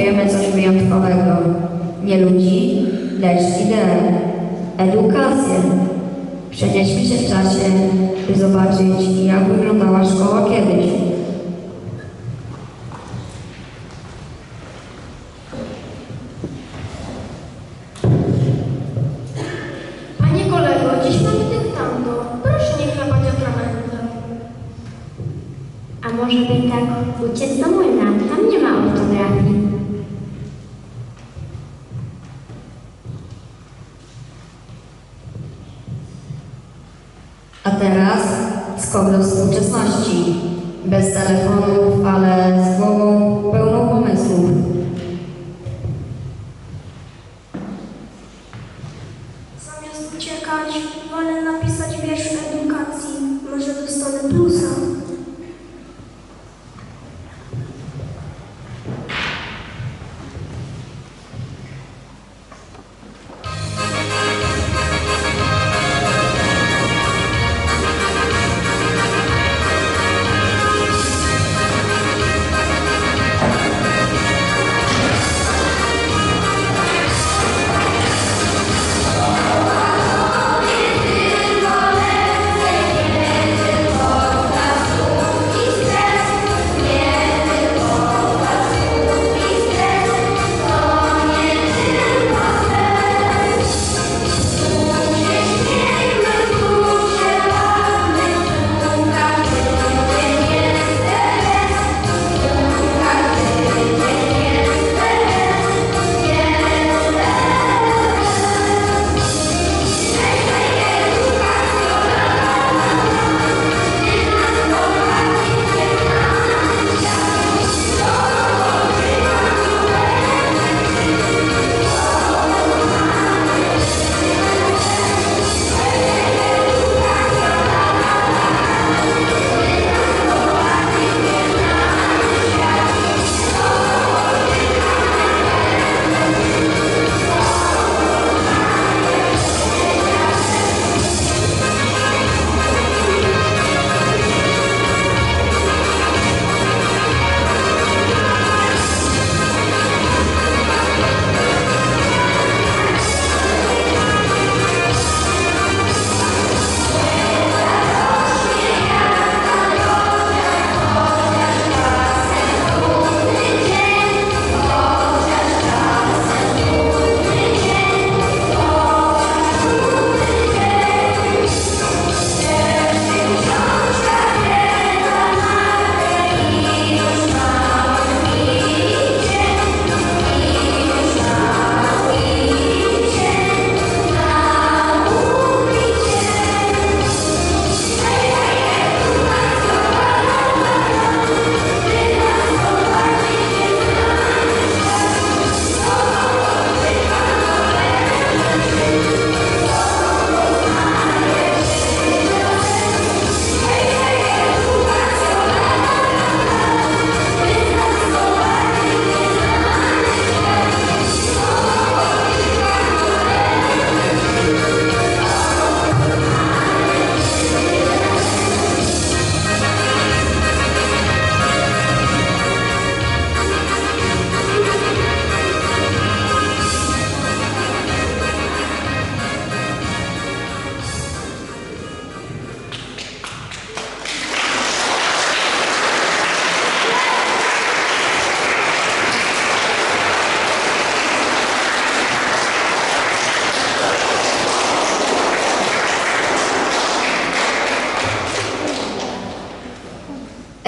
Świętujemy coś wyjątkowego. Nie ludzi, lecz ideę. Edukację. Przenieśmy się w czasie, by zobaczyć, jak wyglądała szkoła kiedyś. Może by tak uciec do młyna? Tam nie ma ortografii. Skok do współczesności. Bez telefonów,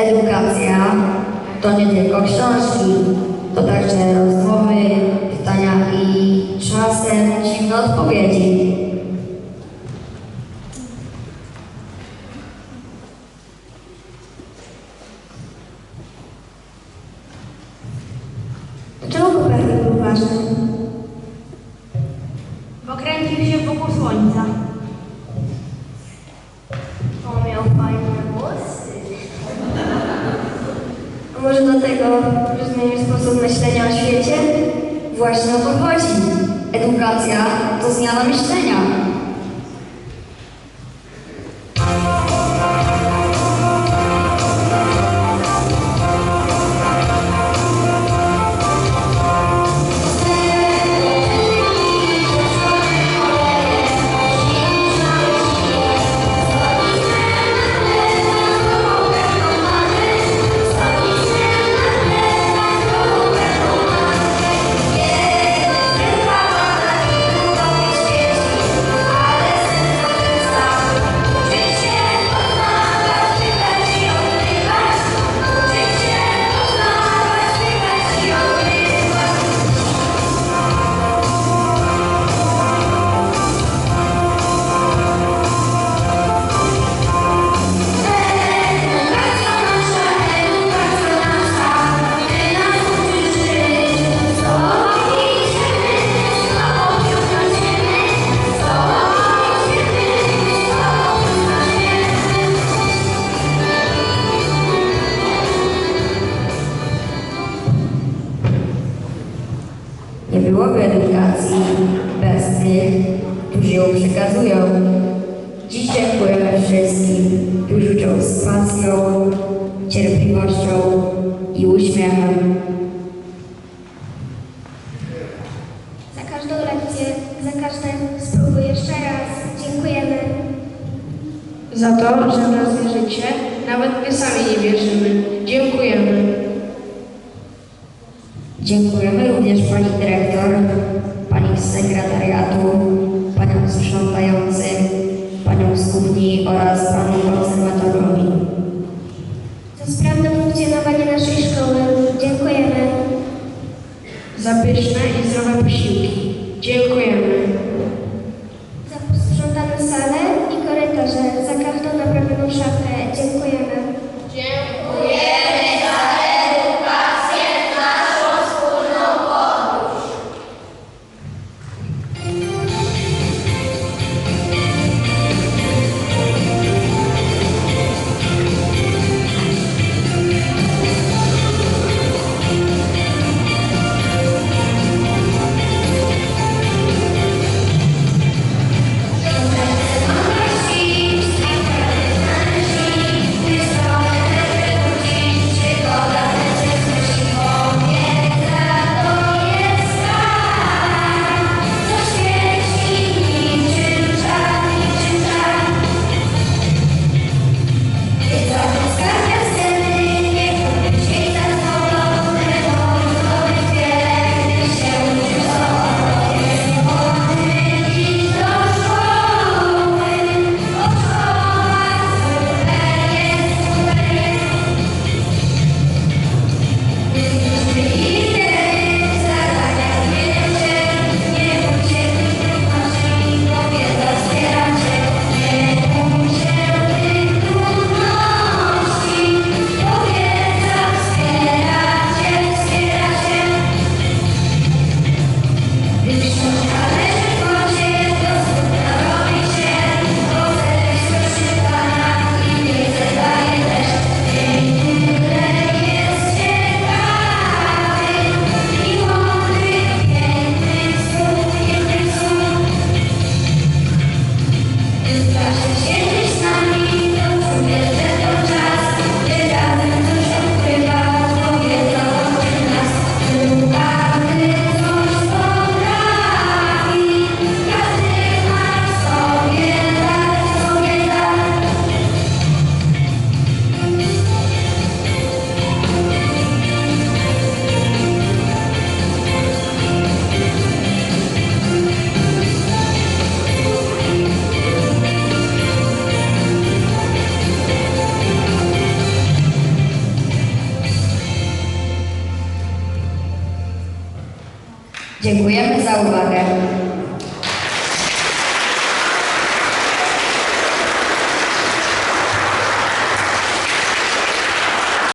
Edukacja to nie tylko książki, to także rozmowy, pytania i czasem dziwne odpowiedzi. Dlaczego Kopernik był ważny? Właśnie o to chodzi. Edukacja to zmiana myślenia. Byłoby edukacji bez tych, którzy ją przekazują. Dziś dziękujemy wszystkim, którzy uczą z pasją, cierpliwością i uśmiechem. Za każdą lekcję, za każde spróbuj jeszcze raz. Dziękujemy. Za to, że w nas wierzycie, nawet my sami nie wierzymy. Dziękujemy. Dziękujemy również Pani Dyrektor, Pani Sekretariatu, Paniom Sprzątającym, Paniom z Kuchni oraz Panu Konserwatorowi. Za sprawne funkcjonowanie naszej szkoły. Dziękujemy. Za pyszne i zdrowe posiłki. Dziękujemy. Dziękujemy za uwagę.